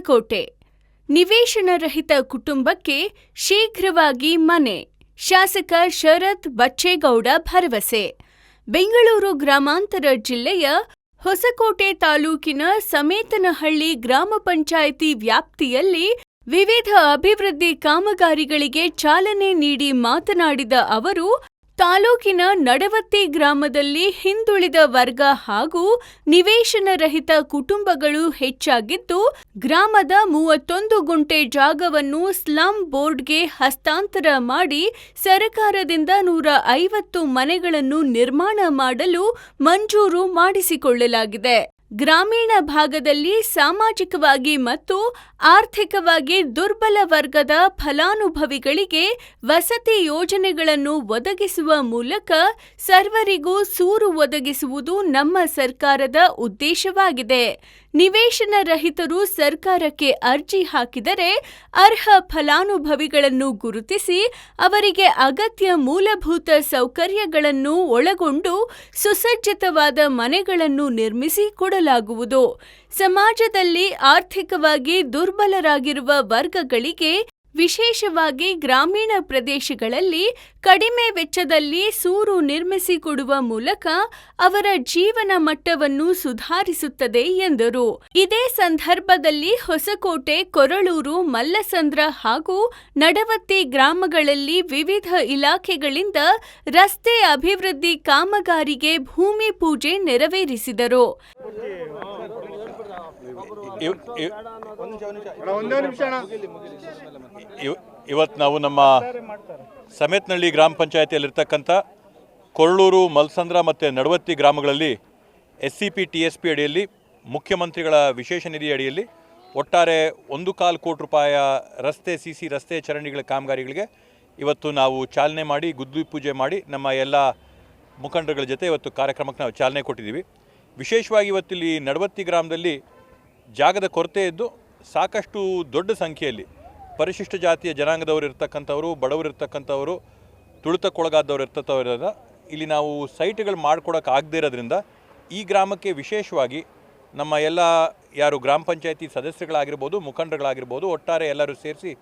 ಹೊಸಕೋಟೆ ನಿವೇಶನ ರಹಿತ ಕುಟುಂಬಕ್ಕೆ ಶೀಘ್ರವಾಗಿ ಮನೆ. ಶಾಸಕ ಶರತ್ ಬಚ್ಚೇಗೌಡ ಭರವಸೆ. ಬೆಂಗಳೂರು ಗ್ರಾಮಾಂತರ ಜಿಲ್ಲೆಯ ಹೊಸಕೋಟೆ ತಾಲೂಕಿನ ಸಮೇತನಹಳ್ಳಿ ಗ್ರಾಮ ಪಂಚಾಯಿತಿ ವ್ಯಾಪ್ತಿಯಲ್ಲಿ ವಿವಿಧ ಅಭಿವೃದ್ಧಿ ಕಾಮಗಾರಿಗಳಿಗೆ ಚಾಲನೆ ನೀಡಿ ಮಾತನಾಡಿದ ಅವರು ತಾಲೂಕಿನ ನಡವತ್ತಿ ಗ್ರಾಮದಲ್ಲಿ ಹಿಂದುಳಿದ ವರ್ಗ ಹಾಗೂ ನಿವೇಶನ ರಹಿತ ಕುಟುಂಬಗಳು ಹೆಚ್ಚಾಗಿದ್ದು, ಗ್ರಾಮದ ಮೂವತ್ತೊಂದು ಗುಂಟೆ ಜಾಗವನ್ನು ಸ್ಲಂ ಬೋರ್ಡ್ಗೆ ಹಸ್ತಾಂತರ ಮಾಡಿ ಸರಕಾರದಿಂದ ನೂರ ಐವತ್ತು ಮನೆಗಳನ್ನು ನಿರ್ಮಾಣ ಮಾಡಲು ಮಂಜೂರು ಮಾಡಿಸಿಕೊಳ್ಳಲಾಗಿದೆ. ಗ್ರಾಮೀಣ ಭಾಗದಲ್ಲಿ ಸಾಮಾಜಿಕವಾಗಿ ಮತ್ತು ಆರ್ಥಿಕವಾಗಿ ದುರ್ಬಲ ವರ್ಗದ ಫಲಾನುಭವಿಗಳಿಗೆ ವಸತಿ ಯೋಜನೆಗಳನ್ನು ಒದಗಿಸುವ ಮೂಲಕ ಸರ್ವರಿಗೂ ಸೂರು ಒದಗಿಸುವುದು ನಮ್ಮ ಸರ್ಕಾರದ ಉದ್ದೇಶವಾಗಿದೆ. ನಿವೇಶನ ರಹಿತರು ಸರ್ಕಾರಕ್ಕೆ ಅರ್ಜಿ ಹಾಕಿದರೆ ಅರ್ಹ ಫಲಾನುಭವಿಗಳನ್ನು ಗುರುತಿಸಿ ಅವರಿಗೆ ಅಗತ್ಯ ಮೂಲಭೂತ ಸೌಕರ್ಯಗಳನ್ನು ಒಳಗೊಂಡು ಸುಸಜ್ಜಿತವಾದ ಮನೆಗಳನ್ನು ನಿರ್ಮಿಸಿ ಕೊಡಲಾಗುವುದು. ಸಮಾಜದಲ್ಲಿ ಆರ್ಥಿಕವಾಗಿ ದುರ್ಬಲರಾಗಿರುವ ವರ್ಗಗಳಿಗೆ ವಿಶೇಷವಾಗಿ ಗ್ರಾಮೀಣ ಪ್ರದೇಶಗಳಲ್ಲಿ ಕಡಿಮೆ ವೆಚ್ಚದಲ್ಲಿ ಸೂರು ನಿರ್ಮಿಸಿಕೊಡುವ ಮೂಲಕ ಅವರ ಜೀವನ ಮಟ್ಟವನ್ನು ಸುಧಾರಿಸುತ್ತದೆ ಎಂದರು. ಇದೇ ಸಂದರ್ಭದಲ್ಲಿ ಹೊಸಕೋಟೆ ಕೊರಳೂರು ಮಲ್ಲಸಂದ್ರ ಹಾಗೂ ನಡವತ್ತಿ ಗ್ರಾಮಗಳಲ್ಲಿ ವಿವಿಧ ಇಲಾಖೆಗಳಿಂದ ರಸ್ತೆ ಅಭಿವೃದ್ಧಿ ಕಾಮಗಾರಿಗೆ ಭೂಮಿ ಪೂಜೆ ನೆರವೇರಿಸಿದರು. ಇವತ್ತು ನಾವು ನಮ್ಮ ಸಮೇತನಹಳ್ಳಿ ಗ್ರಾಮ ಪಂಚಾಯತಿಯಲ್ಲಿರ್ತಕ್ಕಂಥ ಕೊರಳೂರು ಮಲ್ಸಂದ್ರ ಮತ್ತು ನಡವತ್ತಿ ಗ್ರಾಮಗಳಲ್ಲಿ S C P T S P ಅಡಿಯಲ್ಲಿ, ಮುಖ್ಯಮಂತ್ರಿಗಳ ವಿಶೇಷ ನಿಧಿ ಅಡಿಯಲ್ಲಿ ಒಟ್ಟಾರೆ ಒಂದು ಕಾಲು ಕೋಟಿ ರೂಪಾಯ ರಸ್ತೆ, ಸಿ ಸಿ ರಸ್ತೆ ಚರಂಡಿಗಳ ಕಾಮಗಾರಿಗಳಿಗೆ ಇವತ್ತು ನಾವು ಚಾಲನೆ ಮಾಡಿ, ಗುದ್ದು ಪೂಜೆ ಮಾಡಿ, ನಮ್ಮ ಎಲ್ಲ ಮುಖಂಡರುಗಳ ಜೊತೆ ಇವತ್ತು ಕಾರ್ಯಕ್ರಮಕ್ಕೆ ನಾವು ಚಾಲನೆ ಕೊಟ್ಟಿದ್ದೀವಿ. ವಿಶೇಷವಾಗಿ ಇವತ್ತಿಲ್ಲಿ ನಡವತ್ತಿ ಗ್ರಾಮದಲ್ಲಿ ಜಾಗದ ಕೊರತೆ ಇದ್ದು ಸಾಕಷ್ಟು ದೊಡ್ಡ ಸಂಖ್ಯೆಯಲ್ಲಿ ಪರಿಶಿಷ್ಟ ಜಾತಿಯ ಜನಾಂಗದವರು ಇರ್ತಕ್ಕಂಥವರು, ಬಡವರು ಇರ್ತಕ್ಕಂಥವರು, ತುಳಿತಕ್ಕೊಳಗಾದವ್ರು ಇರ್ತಕ್ಕಂಥವ್ರಿಂದ ಇಲ್ಲಿ ನಾವು ಸೈಟ್ಗಳು ಮಾಡ್ಕೊಡೋಕೆ ಆಗದೇ ಇರೋದ್ರಿಂದ ಈ ಗ್ರಾಮಕ್ಕೆ ವಿಶೇಷವಾಗಿ ನಮ್ಮ ಎಲ್ಲ ಯಾರು ಗ್ರಾಮ ಪಂಚಾಯತಿ ಸದಸ್ಯಗಳಾಗಿರ್ಬೋದು ಮುಖಂಡರುಗಳಾಗಿರ್ಬೋದು, ಒಟ್ಟಾರೆ ಎಲ್ಲರೂ ಸೇರಿಸಿ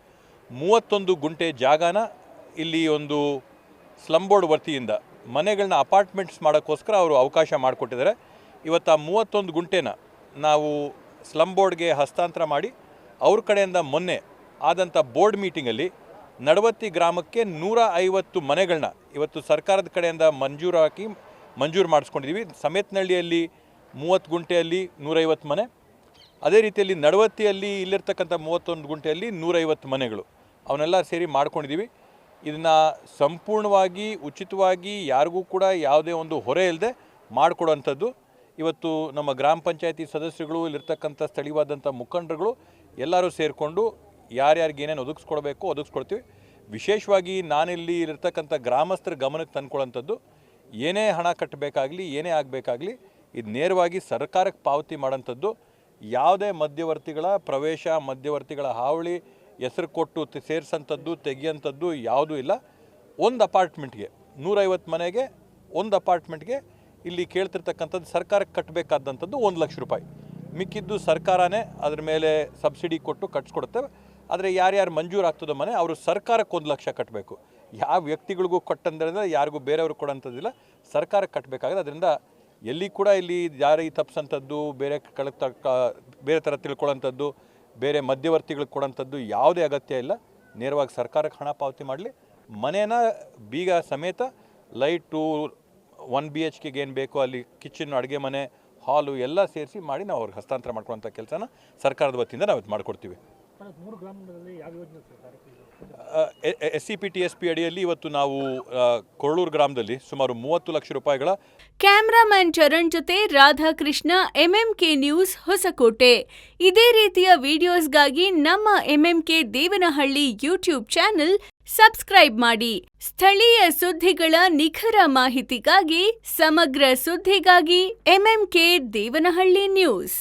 ಮೂವತ್ತೊಂದು ಗುಂಟೆ ಜಾಗನ ಇಲ್ಲಿ ಒಂದು ಸ್ಲಮ್ ಬೋರ್ಡ್ ವತಿಯಿಂದ ಮನೆಗಳನ್ನ ಅಪಾರ್ಟ್ಮೆಂಟ್ಸ್ ಮಾಡೋಕ್ಕೋಸ್ಕರ ಅವರು ಅವಕಾಶ ಮಾಡಿಕೊಟ್ಟಿದ್ದಾರೆ. ಇವತ್ತು ಆ ಮೂವತ್ತೊಂದು ಗುಂಟೆನ ನಾವು ಸ್ಲಮ್ ಬೋರ್ಡ್ಗೆ ಹಸ್ತಾಂತರ ಮಾಡಿ ಅವ್ರ ಕಡೆಯಿಂದ ಮೊನ್ನೆ ಆದಂಥ ಬೋರ್ಡ್ ಮೀಟಿಂಗಲ್ಲಿ ನಡವತ್ತಿ ಗ್ರಾಮಕ್ಕೆ ನೂರ ಐವತ್ತು ಮನೆಗಳನ್ನ ಇವತ್ತು ಸರ್ಕಾರದ ಕಡೆಯಿಂದ ಮಂಜೂರು ಹಾಕಿ ಮಂಜೂರು ಮಾಡಿಸ್ಕೊಂಡಿದ್ದೀವಿ ಸಮೇತನಹಳ್ಳಿಯಲ್ಲಿ ಮೂವತ್ತು ಗುಂಟೆಯಲ್ಲಿ ನೂರೈವತ್ತು ಮನೆ. ಅದೇ ರೀತಿಯಲ್ಲಿ ನಡವತ್ತಿಯಲ್ಲಿ ಇಲ್ಲಿರ್ತಕ್ಕಂಥ ಮೂವತ್ತೊಂದು ಗುಂಟೆಯಲ್ಲಿ ನೂರೈವತ್ತು ಮನೆಗಳು. ಅವನ್ನೆಲ್ಲ ಸೇರಿ ಮಾಡ್ಕೊಂಡಿದ್ದೀವಿ ಇದನ್ನು ಸಂಪೂರ್ಣವಾಗಿ, ಉಚಿತವಾಗಿ ಯಾರಿಗೂ ಕೂಡ ಯಾವುದೇ ಒಂದು ಹೊರೆ ಇಲ್ಲದೆ ಮಾಡಿಕೊಡುವಂಥದ್ದು ಇವತ್ತು ನಮ್ಮ ಗ್ರಾಮ ಪಂಚಾಯತಿ ಸದಸ್ಯರುಗಳು, ಇಲ್ಲಿರ್ತಕ್ಕಂಥ ಸ್ಥಳೀಯವಾದಂಥ ಮುಖಂಡರುಗಳು ಎಲ್ಲರೂ ಸೇರಿಕೊಂಡು ಯಾರ್ಯಾರಿಗೆ ಏನೇನು ಒದಗಿಸ್ಕೊಡ್ಬೇಕು ಒದಗಿಸ್ಕೊಡ್ತೀವಿ. ವಿಶೇಷವಾಗಿ ನಾನಿಲ್ಲಿ ಇರ್ತಕ್ಕಂಥ ಗ್ರಾಮಸ್ಥರ ಗಮನಕ್ಕೆ ತಂದ್ಕೊಳ್ಳೋಂಥದ್ದು ಏನೇ ಹಣ ಕಟ್ಟಬೇಕಾಗಲಿ, ಏನೇ ಆಗಬೇಕಾಗಲಿ, ಇದು ನೇರವಾಗಿ ಸರ್ಕಾರಕ್ಕೆ ಪಾವತಿ ಮಾಡೋಂಥದ್ದು ಯಾವುದೇ ಮಧ್ಯವರ್ತಿಗಳ ಪ್ರವೇಶ, ಮಧ್ಯವರ್ತಿಗಳ ಹಾವಳಿ, ಹೆಸರು ಕೊಟ್ಟು ಸೇರಿಸೋಂಥದ್ದು ತೆಗೆಯೋಂಥದ್ದು ಯಾವುದೂ ಇಲ್ಲ. ಒಂದು ಅಪಾರ್ಟ್ಮೆಂಟ್ಗೆ, ನೂರೈವತ್ತು ಮನೆಗೆ ಒಂದು ಅಪಾರ್ಟ್ಮೆಂಟ್ಗೆ ಇಲ್ಲಿ ಕೇಳ್ತಿರ್ತಕ್ಕಂಥದ್ದು ಸರ್ಕಾರಕ್ಕೆ ಕಟ್ಟಬೇಕಾದಂಥದ್ದು ಒಂದು ಲಕ್ಷ ರೂಪಾಯಿ. ಮಿಕ್ಕಿದ್ದು ಸರ್ಕಾರನೇ ಅದ್ರ ಮೇಲೆ ಸಬ್ಸಿಡಿ ಕೊಟ್ಟು ಕಟ್ಸ್ಕೊಡುತ್ತೆ. ಆದರೆ ಯಾರ್ಯಾರು ಮಂಜೂರು ಆಗ್ತದೋ ಮನೆ, ಅವರು ಸರ್ಕಾರಕ್ಕೆ ಒಂದು ಲಕ್ಷ ಕಟ್ಟಬೇಕು ಯಾವ ವ್ಯಕ್ತಿಗಳಿಗೂ ಕೊಟ್ಟಂದ್ರೆ ಯಾರಿಗೂ ಬೇರೆಯವ್ರಿಗೆ ಕೊಡೋಂಥದ್ದಿಲ್ಲ. ಸರ್ಕಾರಕ್ಕೆ ಕಟ್ಟಬೇಕಾಗಿದೆ ಅದರಿಂದ ಎಲ್ಲಿ ಕೂಡ ಇಲ್ಲಿ ಜಾರಿ ತಪ್ಪಿಸೋಂಥದ್ದು, ಬೇರೆ ಕಳೆ ಬೇರೆ ಥರ ತಿಳ್ಕೊಳ್ಳೋಂಥದ್ದು, ಬೇರೆ ಮಧ್ಯವರ್ತಿಗಳಿಗೆ ಕೊಡೋಂಥದ್ದು ಯಾವುದೇ ಅಗತ್ಯ ಇಲ್ಲ. ನೇರವಾಗಿ ಸರ್ಕಾರಕ್ಕೆ ಹಣ ಪಾವತಿ ಮಾಡಲಿ. ಮನೇನ ಬೀಗ ಸಮೇತ ಲೈಟು ಒನ್ ಬಿ ಎಚ್ ಕೆಗೆ ಏನು ಬೇಕೋ ಅಲ್ಲಿ ಕಿಚನ್, ಅಡುಗೆ ಮನೆ, ಹಾಲು ಎಲ್ಲ ಸೇರಿಸಿ ಮಾಡಿ ನಾವು ಅವ್ರಿಗೆ ಹಸ್ತಾಂತರ ಮಾಡ್ಕೊಳ್ಳೋಂಥ ಕೆಲಸನ ಸರ್ಕಾರದ ವತಿಯಿಂದ ನಾವು ಇದು ಮಾಡಿಕೊಡ್ತೀವಿ. S C P T S P ಅಡಿಯಲ್ಲಿ ಇವತ್ತು ನಾವು ಕೊರಳೂರು ಗ್ರಾಮದಲ್ಲಿ ಸುಮಾರು ಮೂವತ್ತು ಲಕ್ಷ ರೂಪಾಯಿಗಳ ಕ್ಯಾಮ್ರಾಮನ್ ಚರಣ್ ಜೊತೆ ರಾಧಾಕೃಷ್ಣ ಎಂಎಂಕೆ ನ್ಯೂಸ್ ಹೊಸಕೋಟೆ. ಇದೇ ರೀತಿಯ ವಿಡಿಯೋಸ್ಗಾಗಿ ನಮ್ಮ MMK Devanahalli YouTube channel subscribe ಮಾಡಿ. ಸ್ಥಳೀಯ ಸುದ್ದಿಗಳ ನಿಖರ ಮಾಹಿತಿಗಾಗಿ ಸಮಗ್ರ ಸುದ್ದಿಗಾಗಿ ಎಂಎಂಕೆ ದೇವನಹಳ್ಳಿ ನ್ಯೂಸ್